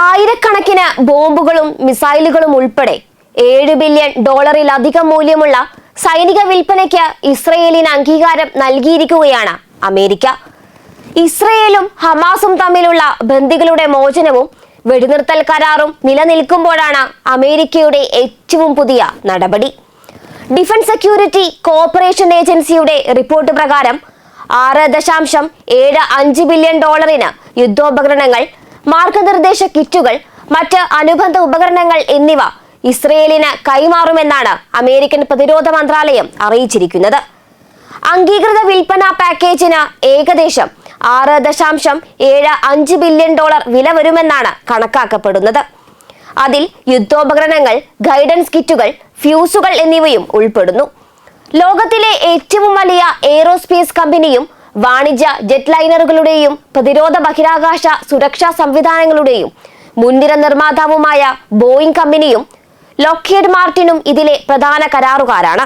ആയിരക്കണക്കിന് ബോംബുകളും മിസൈലുകളും ഉൾപ്പെടെ ഏഴ് ബില്യൺ ഡോളറിലധികം മൂല്യമുള്ള സൈനിക വിൽപ്പനയ്ക്ക് ഇസ്രയേലിന് അംഗീകാരം നൽകിയിരിക്കുകയാണ് അമേരിക്ക. ഇസ്രയേലും ഹമാസും തമ്മിലുള്ള ബന്ദികളുടെ മോചനവും വെടിനിർത്തൽ കരാറും നിലനിൽക്കുമ്പോഴാണ് അമേരിക്കയുടെ ഏറ്റവും പുതിയ നടപടി. ഡിഫൻസ് സെക്യൂരിറ്റി കോർപ്പറേഷൻ ഏജൻസിയുടെ റിപ്പോർട്ട് പ്രകാരം ആറ് ദശാംശം ഏഴ് അഞ്ച് ബില്യൺ ഡോളറിന് യുദ്ധോപകരണങ്ങൾ മാർഗനിർദ്ദേശ കിറ്റുകൾ മറ്റ് അനുബന്ധ ഉപകരണങ്ങൾ എന്നിവ ഇസ്രയേലിന് കൈമാറുമെന്നാണ് അമേരിക്കൻ പ്രതിരോധ മന്ത്രാലയം അറിയിച്ചിരിക്കുന്നത്. അംഗീകൃത വിൽപ്പന പാക്കേജിന് ഏകദേശം ആറ് ദശാംശം ഏഴ് അഞ്ച് ബില്യൺ ഡോളർ വില വരുമെന്നാണ് കണക്കാക്കപ്പെടുന്നത്. അതിൽ യുദ്ധോപകരണങ്ങൾ ഗൈഡൻസ് കിറ്റുകൾ ഫ്യൂസുകൾ എന്നിവയും ഉൾപ്പെടുന്നു. ലോകത്തിലെ ഏറ്റവും വലിയ എയ്റോസ്പേസ് കമ്പനിയും വാണിജ്യ ജെറ്റ് ലൈനറുകളുടെയും പ്രതിരോധ ബഹിരാകാശ സുരക്ഷാ സംവിധാനങ്ങളുടെയും മുൻനിര നിർമ്മാതാവുമായ ബോയിങ് കമ്പനിയും ലോക്ഹീഡ് മാർട്ടിനും ഇതിലെ പ്രധാന കരാറുകാരാണ്.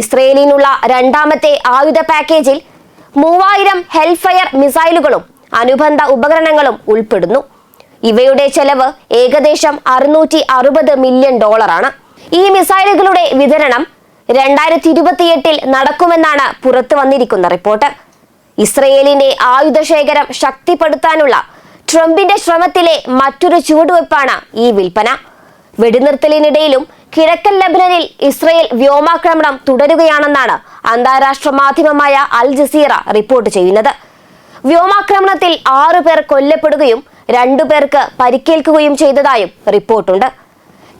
ഇസ്രയേലിനുള്ള രണ്ടാമത്തെ ആയുധ പാക്കേജിൽ മൂവായിരം ഹെൽഫയർ മിസൈലുകളും അനുബന്ധ ഉപകരണങ്ങളും ഉൾപ്പെടുന്നു. ഇവയുടെ ചെലവ് ഏകദേശം അറുന്നൂറ്റി അറുപത് മില്യൺ ഡോളറാണ്. ഈ മിസൈലുകളുടെ വിതരണം രണ്ടായിരത്തി ഇരുപത്തിയെട്ടിൽ നടക്കുമെന്നാണ് പുറത്തു വന്നിരിക്കുന്ന റിപ്പോർട്ട്. ഇസ്രയേലിന്റെ ആയുധശേഖരം ശക്തിപ്പെടുത്താനുള്ള ട്രംപിന്റെ ശ്രമത്തിലെ മറ്റൊരു ചുവടുവെപ്പാണ് ഈ വിൽപ്പന. വെടിനിർത്തലിനിടയിലും കിഴക്കൻ ലബനനിൽ ഇസ്രയേൽ വ്യോമാക്രമണം തുടരുകയാണെന്നാണ് അന്താരാഷ്ട്ര മാധ്യമമായ അൽ ജസീറ റിപ്പോർട്ട് ചെയ്യുന്നത്. വ്യോമാക്രമണത്തിൽ ആറു പേർ കൊല്ലപ്പെടുകയും രണ്ടു പേർക്ക് പരിക്കേൽക്കുകയും ചെയ്തതായും റിപ്പോർട്ടുണ്ട്.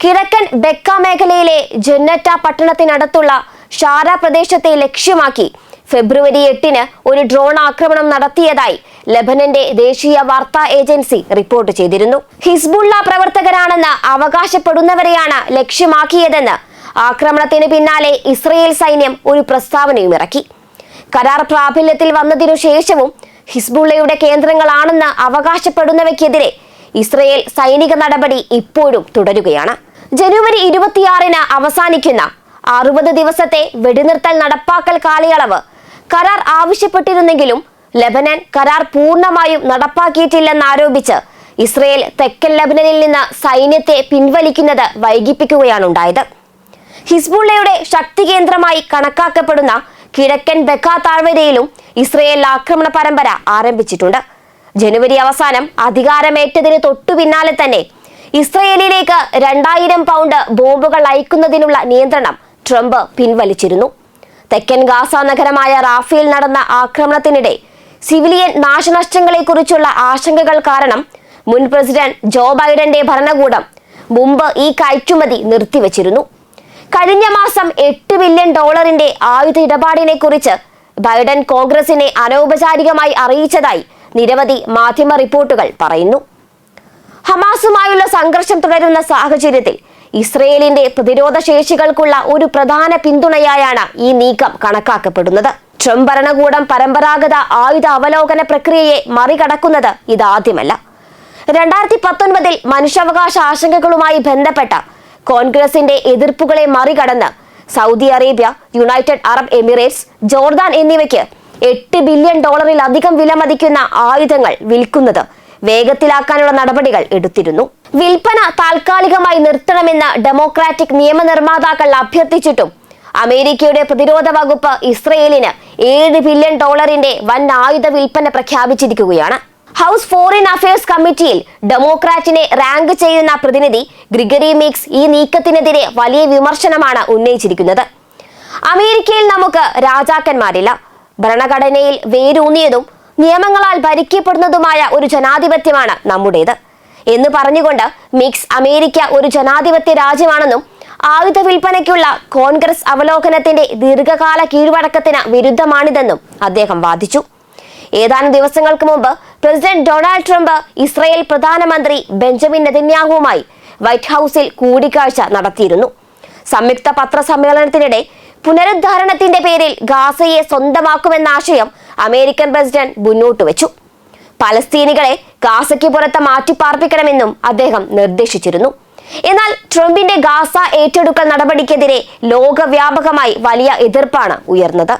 കിഴക്കൻ ബെക്ക മേഖലയിലെ ജന്നറ്റ പട്ടണത്തിനടുത്തുള്ള ഷാര പ്രദേശത്തെ ലക്ഷ്യമാക്കി ഫെബ്രുവരി എട്ടിന് ഒരു ഡ്രോൺ ആക്രമണം നടത്തിയതായി ലബനന്റെ ദേശീയ വാർത്താ ഏജൻസി റിപ്പോർട്ട് ചെയ്തിരുന്നു. ഹിസ്ബുള്ള പ്രവർത്തകരാണെന്ന് അവകാശപ്പെടുന്നവരെയാണ് ലക്ഷ്യമാക്കിയതെന്ന് ആക്രമണത്തിന് പിന്നാലെ ഇസ്രയേൽ സൈന്യം ഒരു പ്രസ്താവനയും ഇറക്കി. കരാർ പ്രാബല്യത്തിൽ വന്നതിനു ശേഷവും ഹിസ്ബുള്ളയുടെ കേന്ദ്രങ്ങളാണെന്ന് അവകാശപ്പെടുന്നവയ്ക്കെതിരെ ഇസ്രയേൽ സൈനിക നടപടി ഇപ്പോഴും തുടരുകയാണ്. ജനുവരി ഇരുപത്തിയാറിന് അവസാനിക്കുന്ന അറുപത് ദിവസത്തെ വെടിനിർത്തൽ നടപ്പാക്കൽ കാലയളവ് കരാർ ആവശ്യപ്പെട്ടിരുന്നെങ്കിലും ലബനൻ കരാർ പൂർണമായും നടപ്പാക്കിയിട്ടില്ലെന്നാരോപിച്ച് ഇസ്രയേൽ തെക്കൻ ലബനനിൽ നിന്ന് സൈന്യത്തെ പിൻവലിക്കുന്നത് വൈകിപ്പിക്കുകയാണുണ്ടായത്. ഹിസ്ബുള്ളയുടെ ശക്തി കേന്ദ്രമായി കണക്കാക്കപ്പെടുന്ന കിഴക്കൻ ബെക്ക താഴ്വരയിലും ഇസ്രയേൽ ആക്രമണ പരമ്പര ആരംഭിച്ചിട്ടുണ്ട്. ജനുവരി അവസാനം അധികാരമേറ്റതിന് തൊട്ടു പിന്നാലെ തന്നെ ഇസ്രയേലിലേക്ക് രണ്ടായിരം പൗണ്ട് ബോംബുകൾ അയക്കുന്നതിനുള്ള നിയന്ത്രണം ട്രംപ് പിൻവലിച്ചിരുന്നു. തെക്കൻ ഗാസ നഗരമായ റാഫേൽ നടന്ന ആക്രമണത്തിനിടെ സിവിലിയൻ നാശനഷ്ടങ്ങളെക്കുറിച്ചുള്ള ആശങ്കകൾ കാരണം മുൻ പ്രസിഡന്റ് ജോ ബൈഡന്റെ ഭരണകൂടം മുമ്പ് ഈ കയറ്റുമതി നിർത്തിവച്ചിരുന്നു. കഴിഞ്ഞ മാസം എട്ട് ബില്യൺ ഡോളറിന്റെ ആയുധ ഇടപാടിനെ കുറിച്ച് ബൈഡൻ കോൺഗ്രസിനെ അനൗപചാരികമായി അറിയിച്ചതായി നിരവധി മാധ്യമ റിപ്പോർട്ടുകൾ പറയുന്നു. ഹമാസുമായുള്ള സംഘർഷം തുടരുന്ന സാഹചര്യത്തിൽ ഇസ്രയേലിന്റെ പ്രതിരോധ ശേഷികൾക്കുള്ള ഒരു പ്രധാന പിന്തുണയായാണ് ഈ നീക്കം കണക്കാക്കപ്പെടുന്നത്. ട്രംപ് ഭരണകൂടം പരമ്പരാഗത ആയുധ അവലോകന പ്രക്രിയയെ മറികടക്കുന്നത് ഇതാദ്യമല്ല. രണ്ടായിരത്തി പത്തൊൻപതിൽ മനുഷ്യാവകാശ ആശങ്കകളുമായി ബന്ധപ്പെട്ട കോൺഗ്രസിന്റെ എതിർപ്പുകളെ മറികടന്ന് Saudi Arabia United Arab Emirates Jordan എന്നിവയ്ക്ക് എട്ട് ബില്യൺ ഡോളറിലധികം വിലമതിക്കുന്ന ആയുധങ്ങൾ വിൽക്കുന്നത് വേഗത്തിലാക്കാനുള്ള നടപടികൾ എടുത്തിരുന്നു. വിൽപ്പന താൽക്കാലികമായി നിർത്തണമെന്ന് ഡെമോക്രാറ്റിക് നിയമനിർമ്മാതാക്കൾ അഭ്യർത്ഥിച്ചിട്ടും അമേരിക്കയുടെ പ്രതിരോധ വകുപ്പ് ഇസ്രയേലിന് ഏഴ് ബില്യൺ ഡോളറിന്റെ വൻ ആയുധ വിൽപ്പന പ്രഖ്യാപിച്ചിരിക്കുകയാണ്. ഹൗസ് ഫോറിൻ അഫയേഴ്സ് കമ്മിറ്റിയിൽ ഡെമോക്രാറ്റിനെ റാങ്ക് ചെയ്യുന്ന പ്രതിനിധി ഗ്രിഗറി മിക്സ് ഈ നീക്കത്തിനെതിരെ വലിയ വിമർശനമാണ് ഉന്നയിച്ചിരിക്കുന്നത്. അമേരിക്കയിൽ നമുക്ക് രാജാക്കന്മാരില്ല. ഭരണഘടനയിൽ വേരൂന്നിയതും നിയമങ്ങളാൽ ഭരിക്കപ്പെടുന്നതുമായ ഒരു ജനാധിപത്യമാണ് നമ്മുടേത്. എന്ന് പറഞ്ഞുകൊണ്ട് മിക്സ് അമേരിക്ക ഒരു ജനാധിപത്യ രാജ്യമാണെന്നും ആയുധ വിൽപ്പനയ്ക്കുള്ള കോൺഗ്രസ് അവലോകനത്തിന്റെ ദീർഘകാല കീഴ്വഴക്കത്തിന് വിരുദ്ധമാണിതെന്നും അദ്ദേഹം വാദിച്ചു. ഏതാനും ദിവസങ്ങൾക്ക് മുമ്പ് പ്രസിഡന്റ് ഡൊണാൾഡ് ട്രംപ് ഇസ്രയേൽ പ്രധാനമന്ത്രി ബെഞ്ചമിൻ നെതന്യാഹുവുമായി വൈറ്റ് ഹൌസിൽ കൂടിക്കാഴ്ച നടത്തിയിരുന്നു. സംയുക്ത പത്രസമ്മേളനത്തിനിടെ പുനരുദ്ധാരണത്തിന്റെ പേരിൽ ഗാസയെ സ്വന്തമാക്കുമെന്ന ആശയം അമേരിക്കൻ പ്രസിഡന്റ് മുന്നോട്ട് വെച്ചു പലസ്തീനികളെ ഗാസയ്ക്ക് പുറത്ത് മാറ്റിപ്പാർപ്പിക്കണമെന്നും അദ്ദേഹം നിർദ്ദേശിച്ചിരുന്നു. എന്നാൽ ട്രംപിന്റെ ഗാസ ഏറ്റെടുക്കൽ നടപടിക്കെതിരെ ലോകവ്യാപകമായി വലിയ എതിർപ്പാണ് ഉയർന്നത്.